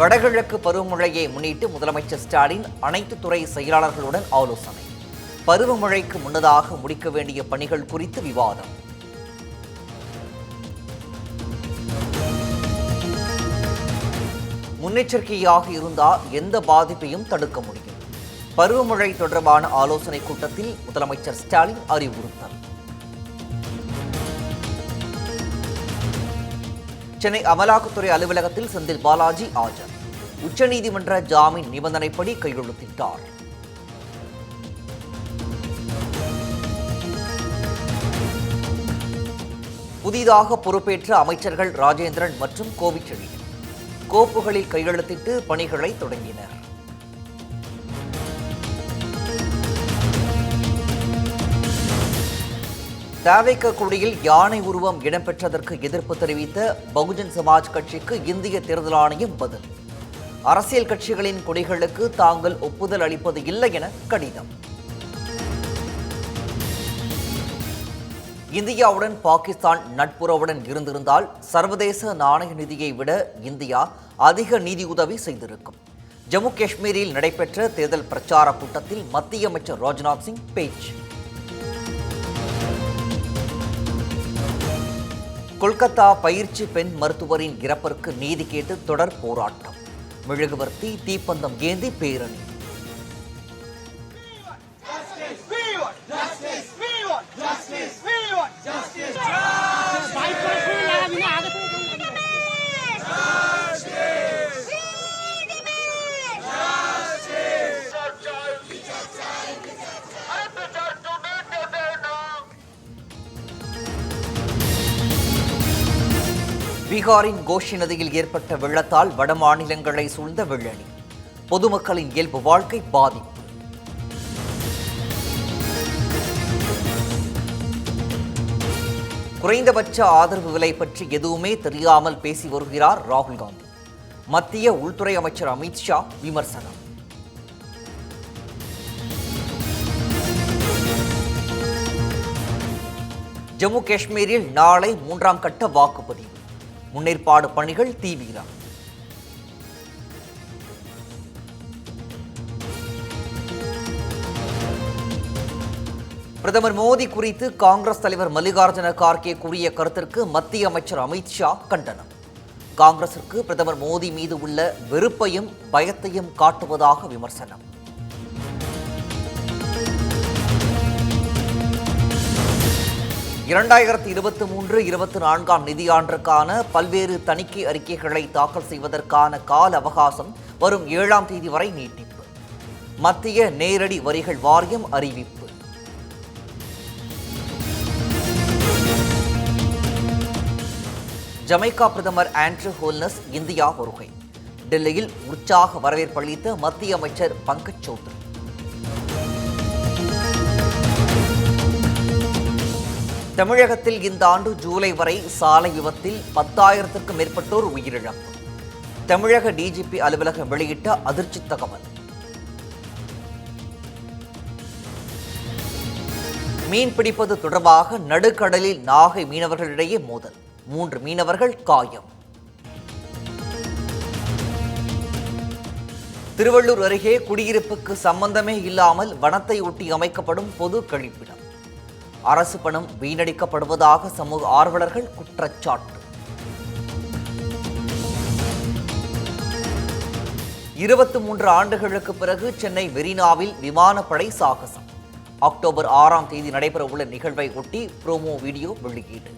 வடகிழக்கு பருவமழையை முன்னிட்டு முதலமைச்சர் ஸ்டாலின் அனைத்து துறை செயலாளர்களுடன் ஆலோசனை. பருவமழைக்கு முன்னதாக முடிக்க வேண்டிய பணிகள் குறித்து விவாதம். முன்னெச்சரிக்கையாக இருந்தால் எந்த பாதிப்பையும் தடுக்க முடியும். பருவமழை தொடர்பான ஆலோசனைக் கூட்டத்தில் முதலமைச்சர் ஸ்டாலின் அறிவுறுத்தல். சென்னை அமலாக்கத்துறை அலுவலகத்தில் செந்தில் பாலாஜி ஆஜர். உச்சநீதிமன்ற ஜாமீன் நிபந்தனைப்படி கையெழுத்திட்டார். புதிதாக பொறுப்பேற்ற அமைச்சர்கள் ராஜேந்திரன் மற்றும் கோவிச்செழி கோப்புகளில் கையெழுத்திட்டு பணிகளை தொடங்கினர். தாவேக்க குடியில் யானை உருவம் இடம்பெற்றதற்கு எதிர்ப்பு தெரிவித்த பகுஜன் சமாஜ் கட்சிக்கு இந்திய தேர்தல் ஆணையம் பதில். அரசியல் கட்சிகளின் கொடிகளுக்கு தாங்கள் ஒப்புதல் அளிப்பது இல்லை என கடிதம். இந்தியாவுடன் பாகிஸ்தான் நட்புறவுடன் இருந்திருந்தால் சர்வதேச நாணய நிதியை விட இந்தியா அதிக நிதியுதவி செய்திருக்கும். ஜம்மு காஷ்மீரில் நடைபெற்ற தேர்தல் பிரச்சார கூட்டத்தில் மத்திய அமைச்சர் ராஜ்நாத் சிங் பேச்சு. கொல்கத்தா பயிற்சி பெண் மருத்துவரின் இறப்பிற்கு நீதி கேட்டு தொடர் போராட்டம். மெழுகுவர்த்தி தீப்பந்தம் ஏந்தி பேரணி பீகாரின் கோஷி நதியில் ஏற்பட்ட வெள்ளத்தால் வட மாநிலங்களை சூழ்ந்த வெள்ளணி பொதுமக்களின் இயல்பு வாழ்க்கை பாதிப்பு. குறைந்தபட்ச ஆதரவு விலை பற்றி எதுவுமே தெரியாமல் பேசி வருகிறார் ராகுல் காந்தி. மத்திய உள்துறை அமைச்சர் அமித்ஷா விமர்சனம். ஜம்மு காஷ்மீரில் நாளை மூன்றாம் கட்ட வாக்குப்பதிவு. முன்னேற்பாடு பணிகள் தீவிரம். பிரதமர் மோடி குறித்து காங்கிரஸ் தலைவர் மல்லிகார்ஜுன கார்கே கூறிய கருத்திற்கு மத்திய அமைச்சர் அமித்ஷா கண்டனம். காங்கிரசிற்கு பிரதமர் மோடி மீது உள்ள வெறுப்பையும் பயத்தையும் காட்டுவதாக விமர்சனம். இரண்டாயிரத்தி இருபத்தி மூன்று இருபத்தி நான்காம் நிதியாண்டிற்கான பல்வேறு தணிக்கை அறிக்கைகளை தாக்கல் செய்வதற்கான கால அவகாசம் வரும் ஏழாம் தேதி வரை நீட்டிப்பு. மத்திய நேரடி வரிகள் வாரியம் அறிவிப்பு. ஜமைக்கா பிரதமர் ஆண்ட்ரூ ஹோல்னஸ் இந்தியா வருகை. டெல்லியில் உற்சாக வரவேற்பளித்த மத்திய அமைச்சர் பங்கஜ் சௌத்ரி தமிழகத்தில் இந்த ஆண்டு ஜூலை வரை சாலை விபத்தில் பத்தாயிரத்திற்கும் மேற்பட்டோர் உயிரிழப்பு. தமிழக டிஜிபி அலுவலகம் வெளியிட்ட அதிர்ச்சி தகவல். மீன் பிடிப்பது தொடர்பாக நடுக்கடலில் நாகை மீனவர்களிடையே மோதல். மூன்று மீனவர்கள் காயம். திருவள்ளூர் அருகே குடியிருப்புக்கு சம்பந்தமே இல்லாமல் வனத்தை ஒட்டி அமைக்கப்படும் பொது கழிப்பிடம். அரசு பணம் வீணடிக்கப்படுவதாக சமூக ஆர்வலர்கள் குற்றச்சாட்டு. இருபத்தி மூன்று ஆண்டுகளுக்கு பிறகு சென்னை வெரினாவில் விமானப்படை சாகசம். அக்டோபர் ஆறாம் தேதி நடைபெறவுள்ள நிகழ்வை ஒட்டி ப்ரோமோ வீடியோ வெளியீடு.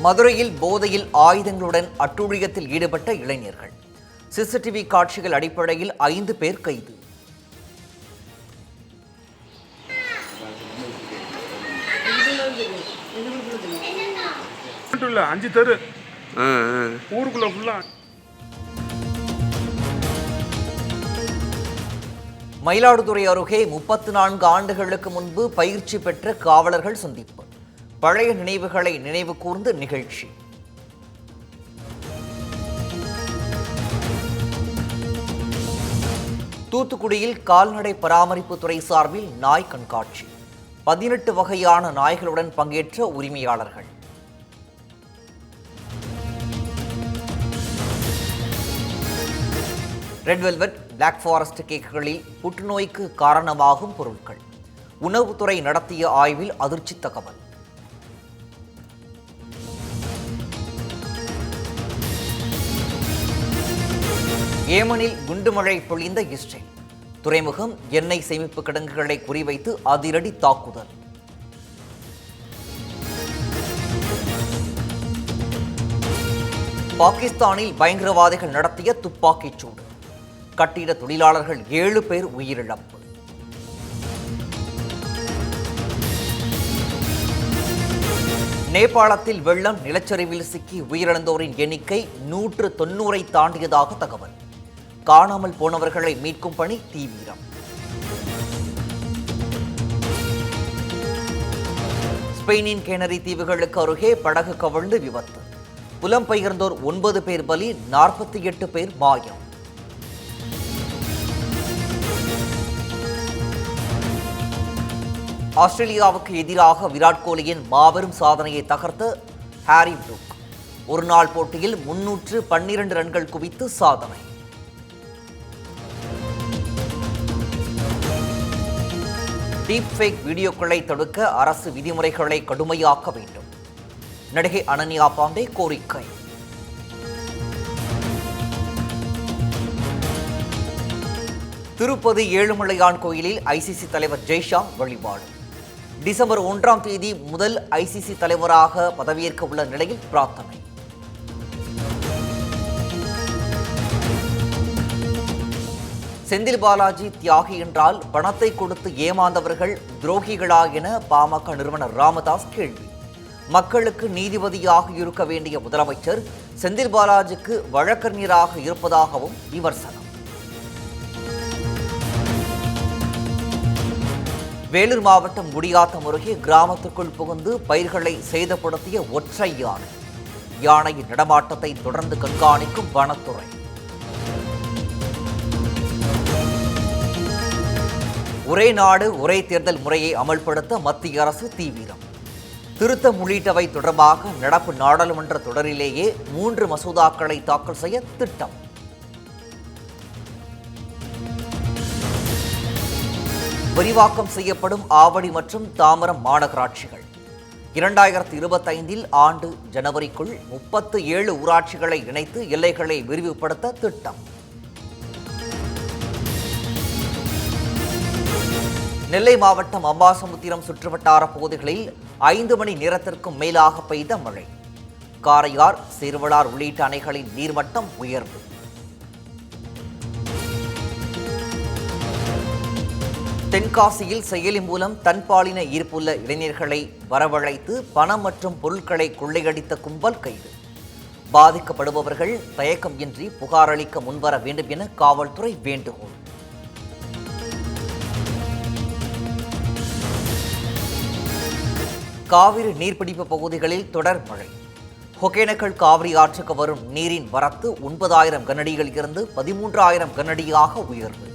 மதுரையில் போதையில் ஆயுதங்களுடன் அட்டூழியத்தில் ஈடுபட்ட இளைஞர்கள். சிசிடிவி காட்சிகள் அடிப்படையில் ஐந்து பேர் கைது. இல்ல அஞ்சு தெரு. ஊருக்குள்ள ஃபுல்லா மயிலாடுதுறை அருகே முப்பத்து நான்கு ஆண்டுகளுக்கு முன்பு பயிற்சி பெற்ற காவலர்கள் சந்திப்பு. பழைய நினைவுகளை நினைவு கூர்ந்து நிகழ்ச்சி. தூத்துக்குடியில் கால்நடை பராமரிப்பு துறை சார்பில் நாய் கண்காட்சி. பதினெட்டு வகையான நாய்களுடன் பங்கேற்ற உரிமையாளர்கள். ரெட் வெல்வெட் பிளாக் ஃபாரஸ்ட் கேக்குகளில் புற்றுநோய்க்கு காரணமாகும் பொருட்கள். உணவுத்துறை நடத்திய ஆய்வில் அதிர்ச்சி தகவல். ஏமனில் குண்டுமழை பொழிந்த இஸ்ரேல். துறைமுகம் எண்ணெய் சேமிப்பு கிடங்குகளை குறிவைத்து அதிரடி தாக்குதல். பாகிஸ்தானில் பயங்கரவாதிகள் நடத்திய துப்பாக்கிச் சூடு. கட்டிட தொழிலாளர்கள் ஏழு பேர் உயிரிழப்பு. நேபாளத்தில் வெள்ளம் நிலச்சரிவில் சிக்கி உயிரிழந்தோரின் எண்ணிக்கை நூற்று தொன்னூரை தாண்டியதாக தகவல். காணாமல் போனவர்களை மீட்கும் பணி தீவிரம். ஸ்பெயினின் கேனரி தீவுகளுக்கு அருகே படகு கவிழ்ந்து விபத்து. புலம்பெயர்ந்தோர் ஒன்பது பேர் பலி நாற்பத்தி எட்டு பேர் மாயம். ஆஸ்திரேலியாவுக்கு எதிராக விராட் கோலியின் மாபெரும் சாதனையை தகர்த்த ஹாரி புரூக். ஒருநாள் போட்டியில் முன்னூற்று பன்னிரண்டு ரன்கள் குவித்து சாதனை. டீப் ஃபேக் வீடியோக்களை தடுக்க அரசு விதிமுறைகளை கடுமையாக்க வேண்டும். நடிகை அனன்யா பாண்டே கோரிக்கை. திருப்பதி ஏழுமலையான் கோயிலில் ஐசிசி தலைவர் ஜெய்ஷா வழிபாடு. டிசம்பர் ஒன்றாம் தேதி முதல் ஐசிசி தலைவராக பதவியேற்க உள்ள நிலையில் பிரார்த்தனை. செந்தில் பாலாஜி தியாகி என்றால் பணத்தை கொடுத்து ஏமாந்தவர்கள் துரோகிகளா என பாமக நிறுவனர் ராமதாஸ் கேள்வி. மக்களுக்கு நீதிபதியாக இருக்க வேண்டிய முதலமைச்சர் செந்தில் பாலாஜிக்கு வழக்கறிஞராக இருப்பதாகவும் விமர்சனம். வேலூர் மாவட்டம் முடியாத்தம் அருகே கிராமத்துக்குள் புகுந்து பயிர்களை சேதப்படுத்திய ஒற்றை யானை. யானையின் நடமாட்டத்தை தொடர்ந்து கண்காணிக்கும் வனத்துறை. ஒரே நாடு ஒரே தேர்தல் முறையை அமல்படுத்த மத்திய அரசு தீவிரம். திருத்தம் உள்ளிட்டவை தொடர்பாக நடப்பு நாடாளுமன்ற தொடரிலேயே மூன்று மசோதாக்களை தாக்கல் செய்ய திட்டம். விரிவாக்கம் செய்யப்படும் ஆவடி மற்றும் தாமரம் மாநகராட்சிகள். இரண்டாயிரத்தி இருபத்தைந்தில் ஆண்டு ஜனவரிக்குள் முப்பத்து ஏழு ஊராட்சிகளை இணைத்து எல்லைகளை விரிவுபடுத்த திட்டம். நெல்லை மாவட்டம் அம்பாசமுத்திரம் சுற்றுவட்டார பகுதிகளில் ஐந்து மணி நேரத்திற்கும் மேலாக பெய்த மழை. காரையார் சிறுவளார் உள்ளிட்ட அணைகளின் நீர்மட்டம் உயர்வு. தென்காசியில் செயலி மூலம் தன்பாலின ஈர்ப்புள்ள இளைஞர்களை வரவழைத்து பணம் மற்றும் பொருட்களை கொள்ளையடித்த கும்பல் கைது. பாதிக்கப்படுபவர்கள் தயக்கம் இன்றி புகாரளிக்க முன்வர வேண்டும் என காவல்துறை வேண்டுகோள். காவிரி நீர்பிடிப்பு பகுதிகளில் தொடர் மழை. ஒகேனக்கல் காவிரி ஆற்றுக்கு வரும் நீரின் வரத்து ஒன்பதாயிரம் கனடியில் இருந்து பதிமூன்றாயிரம் கனடியாக உயர்வு.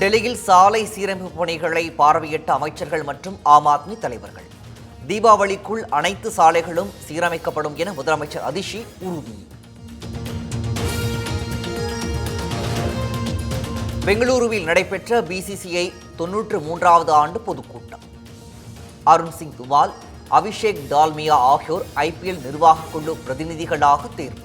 டெல்லியில் சாலை சீரமைப்பு பணிகளை பார்வையிட்ட அமைச்சர்கள் மற்றும் ஆம் ஆத்மி தலைவர்கள். தீபாவளிக்குள் அனைத்து சாலைகளும் சீரமைக்கப்படும் என முதலமைச்சர் அதிஷி உறுதி. பெங்களூருவில் நடைபெற்ற பிசிசிஐ தொன்னூற்று மூன்றாவது ஆண்டு பொதுக்கூட்டம் அருண் சிங் துவால் அபிஷேக் டால்மியா ஆகியோர் ஐபிஎல் நிர்வாகக் குழு பிரதிநிதிகளாக தேர்வு.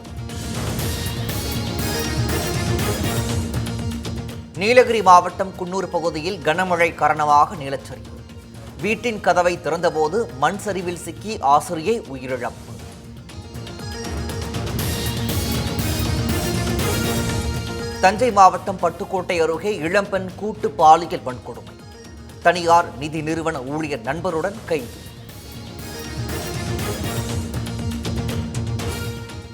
நீலகிரி மாவட்டம் குன்னூர் பகுதியில் கனமழை காரணமாக நிலச்சரிவு. வீட்டின் கதவை திறந்தபோது மண் சரிவில் சிக்கி ஆசிரியை உயிரிழப்பு. தஞ்சை மாவட்டம் பட்டுக்கோட்டை அருகே இளம்பெண் கூட்டு பாலியல் வன்கொடுமை. தனியார் நிதி நிறுவன ஊழியர் நண்பருடன் கைது.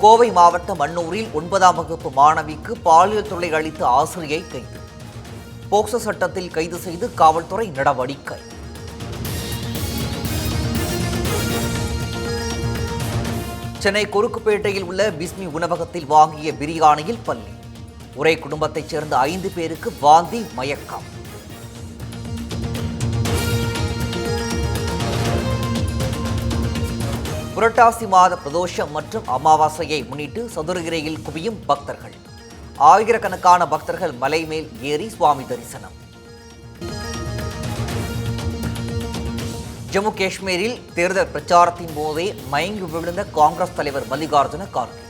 கோவை மாவட்டம் அன்னூரில் ஒன்பதாம் வகுப்பு மாணவிக்கு பாலியல் தொல்லை அளித்த ஆசிரியை கைது. போக்சோ சட்டத்தில் கைது செய்து காவல்துறை நடவடிக்கை. சென்னை குறுக்குப்பேட்டையில் உள்ள பிஸ்மி உணவகத்தில் வாங்கிய பிரியாணியில் பள்ளி ஒரே குடும்பத்தைச் சேர்ந்த ஐந்து பேருக்கு வாந்தி மயக்கம். புரட்டாசி மாத பிரதோஷம் மற்றும் அமாவாசையை முன்னிட்டு சதுரகிரியில் குவியும் பக்தர்கள். ஆயிரக்கணக்கான பக்தர்கள் மலை மேல் ஏறி சுவாமி தரிசனம். ஜம்மு காஷ்மீரில் தேர்தல் பிரச்சாரத்தின் போதே மயங்கி விழுந்த காங்கிரஸ் தலைவர் மல்லிகார்ஜுன கார்கே.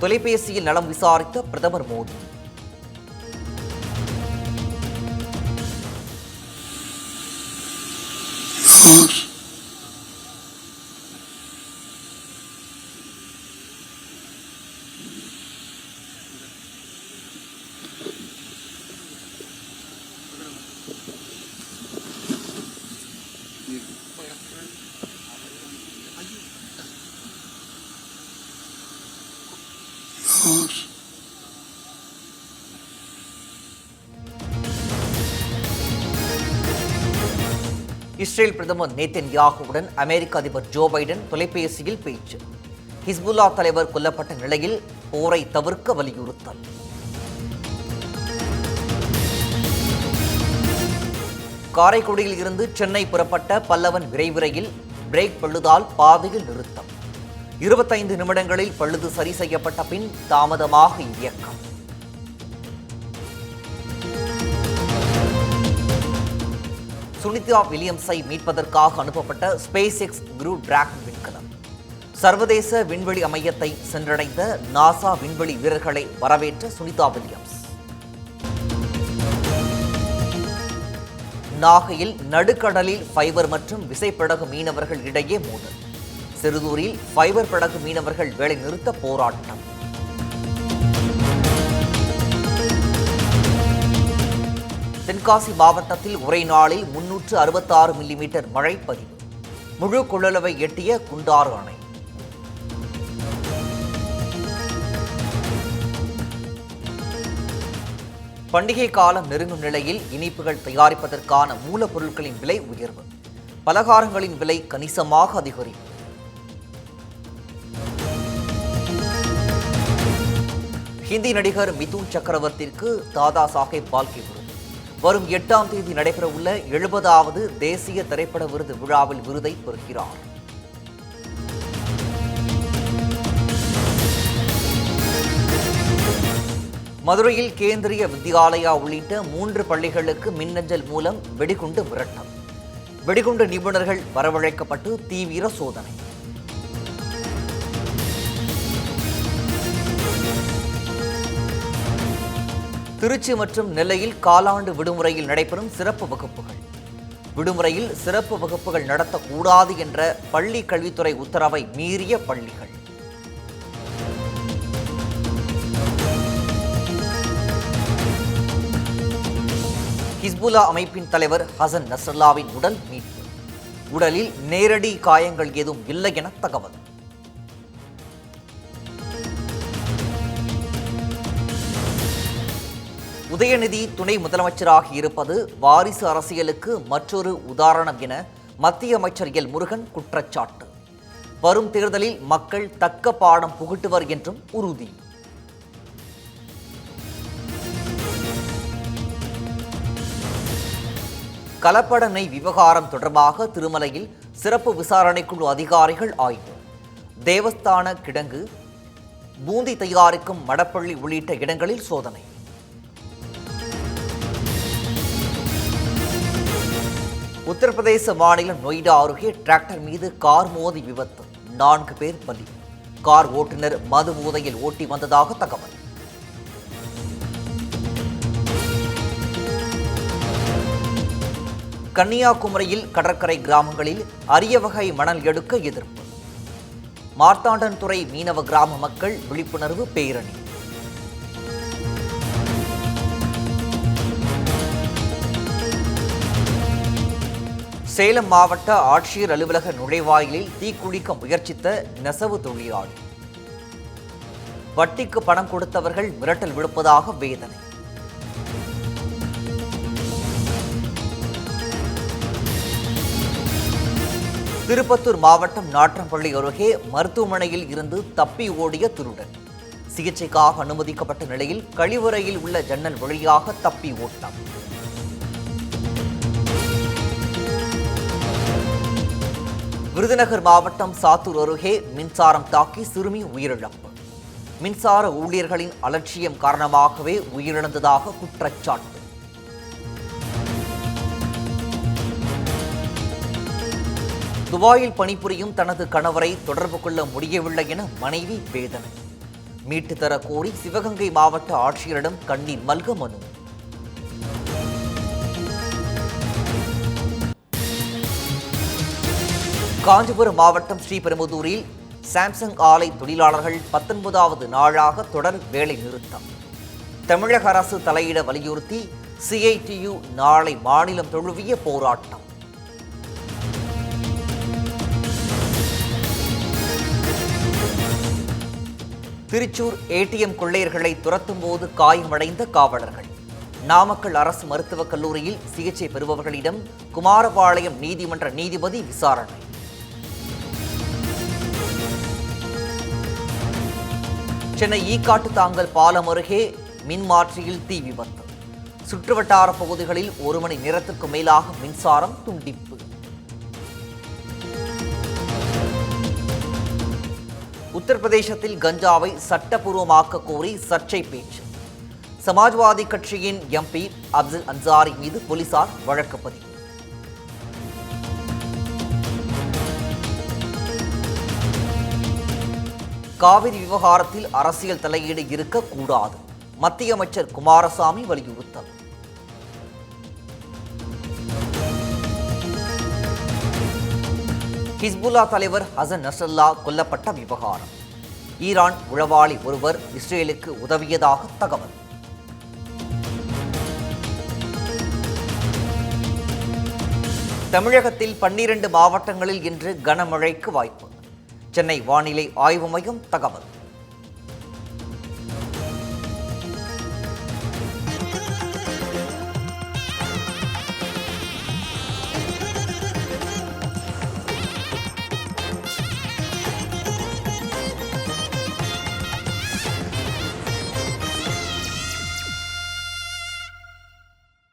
தொலைபேசியில் நலம் விசாரித்த பிரதமர் மோடி. இஸ்ரேல் பிரதமர் நேத்தன் யாகுவுடன் அமெரிக்க அதிபர் ஜோ பைடன் தொலைபேசியில் பேச்சு. ஹிஸ்புல்லா தலைவர் கொல்லப்பட்ட நிலையில் போரை தவிர்க்க வலியுறுத்தல். காரைக்குடியில் இருந்து சென்னை புறப்பட்ட பல்லவன் விரைவு ரயில் பிரேக் பழுதால் பாதையில் நிறுத்தம். இருபத்தைந்து நிமிடங்களில் பழுது சரி செய்யப்பட்ட பின் தாமதமாக இயக்கம். சுனிதா வில்லியம்ஸை மீட்பதற்காக அனுப்பப்பட்ட ஸ்பேஸ் எக்ஸ் குரூ டிராகன் விண்கலம். சர்வதேச விண்வெளி அமையத்தை சென்றடைந்த நாசா விண்வெளி வீரர்களை வரவேற்ற சுனிதா வில்லியம்ஸ். நாகையில் நடுக்கடலில் ஃபைபர் மற்றும் விசைப்படகு மீனவர்கள் இடையே மோதல். சிறுதூரில் ஃபைபர் படகு மீனவர்கள் வேலை நிறுத்த போராட்டம். தென்காசி மாவட்டத்தில் ஒரே நாளில் முன்னூற்று அறுபத்தாறு மில்லிமீட்டர் மழை பதிவு. முழு கொள்ளளவை எட்டிய குண்டாறு அணை. பண்டிகை காலம் நெருங்கும் நிலையில் இனிப்புகள் தயாரிப்பதற்கான மூலப்பொருட்களின் விலை உயர்வு. பலகாரங்களின் விலை கணிசமாக அதிகரிப்பு. ஹிந்தி நடிகர் மிதுன் சக்கரவர்த்திக்கு தாதா சாஹேப் பால்கே வரும் எட்டாம் தேதி நடைபெறவுள்ள எழுபதாவது தேசிய திரைப்பட விருது விழாவில் விருதை பெறுகிறார். மதுரையில் கேந்திரிய வித்யாலயா உள்ளிட்ட மூன்று பள்ளிகளுக்கு மின்னஞ்சல் மூலம் வெடிகுண்டு விரட்டம். வெடிகுண்டு நிபுணர்கள் வரவழைக்கப்பட்டு தீவிர சோதனை. திருச்சி மற்றும் நெல்லையில் காலாண்டு விடுமுறையில் நடைபெறும் சிறப்பு வகுப்புகள். விடுமுறையில் சிறப்பு வகுப்புகள் நடத்தக்கூடாது என்ற பள்ளி கல்வித்துறை உத்தரவை மீறிய பள்ளிகள். ஹிஸ்புல்லா அமைப்பின் தலைவர் ஹசன் நஸ்ரல்லாவின் உடல் மீட்பு. உடலில் நேரடி காயங்கள் ஏதும் இல்லை என தகவல். உதயநிதி துணை முதலமைச்சராக இருப்பது வாரிசு அரசியலுக்கு மற்றொரு உதாரணம் என மத்திய அமைச்சர் எல். முருகன் குற்றச்சாட்டு. வரும் தேர்தலில் மக்கள் தக்க பாடம் புகட்டுவர் என்றும் உறுதி. கலப்பட விவகாரம் தொடர்பாக திருமலையில் சிறப்பு விசாரணைக்குழு அதிகாரிகள் ஆய்வு. தேவஸ்தான கிடங்கு பூந்தி தயாரிக்கும் மடப்பள்ளி உள்ளிட்ட இடங்களில் சோதனை. உத்தரப்பிரதேச மாநிலம் நொய்டா அருகே டிராக்டர் மீது கார் மோதி விபத்து. நான்கு பேர் பலி. கார் ஓட்டுநர் மது போதையில் ஓட்டி வந்ததாக தகவல். கன்னியாகுமரியில் கடற்கரை கிராமங்களில் அரிய வகை மணல் எடுக்க எதிர்ப்பு. மார்த்தாண்டன்துறை மீனவ கிராம மக்கள் விழிப்புணர்வு பேரணி. சேலம் மாவட்ட ஆட்சியர் அலுவலக நுழைவாயிலில் தீக்குளிக்க முயற்சித்த நெசவு தொழிலாளி. வட்டிக்கு பணம் கொடுத்தவர்கள் மிரட்டல் விடுப்பதாக வேதனை. திருப்பத்தூர் மாவட்டம் நாற்றம்பள்ளி அருகே மருத்துவமனையில் இருந்து தப்பி ஓடிய திருடன். சிகிச்சைக்காக அனுமதிக்கப்பட்ட நிலையில் கழிவுறையில் உள்ள ஜன்னல் வழியாக தப்பி ஓட்டம் விருதுநகர் மாவட்டம் சாத்தூர் அருகே மின்சாரம் தாக்கி சிறுமி உயிரிழப்பு. மின்சார ஊழியர்களின் அலட்சியம் காரணமாகவே உயிரிழந்ததாக குற்றச்சாட்டு. துபாயில் பணிபுரியும் தனது கணவரை தொடர்பு கொள்ள முடியவில்லை என மனைவி வேதனை. மீட்டு தர கோரி சிவகங்கை மாவட்ட ஆட்சியரிடம் கண்ணீர் மல்க மனு. காஞ்சிபுரம் மாவட்டம் ஸ்ரீபெரும்புதூரில் சாம்சங் ஆலை தொழிலாளர்கள் பத்தொன்பதாவது நாளாக தொடர் வேலை நிறுத்தம். தமிழக அரசு தலையிட வலியுறுத்தி சிஐடியு நாளை மாநிலம் தழுவிய போராட்டம். திருச்சூர் ஏடிஎம் கொள்ளையர்களை துரத்தும் போது காயமடைந்த காவலர்கள். நாமக்கல் அரசு மருத்துவக் கல்லூரியில் சிகிச்சை பெறுபவர்களிடம் குமாரபாளையம் நீதிமன்ற நீதிபதி விசாரணை. சென்னை ஈக்காட்டு தாங்கல் பாலம் அருகே மின்மாற்றியில் தீ விபத்து. சுற்றுவட்டார பகுதிகளில் ஒரு மணி நேரத்திற்கு மேலாக மின்சாரம் துண்டிப்பு. உத்தரப்பிரதேசத்தில் கஞ்சாவை சட்டபூர்வமாக்க கோரி சர்ச்சை பேச்சு. சமாஜ்வாதி கட்சியின் எம்பி அப்துல் அன்சாரி மீது போலீசார் வழக்கு பதிவு காவிரி விவகாரத்தில் அரசியல் தலையீடு இருக்கக்கூடாது. மத்திய அமைச்சர் குமாரசாமி வலியுறுத்தல். ஹிஸ்புல்லா தலைவர் ஹசன் நசல்லா கொல்லப்பட்ட விவகாரம். ஈரான் உளவாளி ஒருவர் இஸ்ரேலுக்கு உதவியதாக தகவல். தமிழகத்தில் பன்னிரண்டு மாவட்டங்களில் இன்று கனமழைக்கு வாய்ப்பு. சென்னை வானிலை ஆய்வு மையம் தகவல்.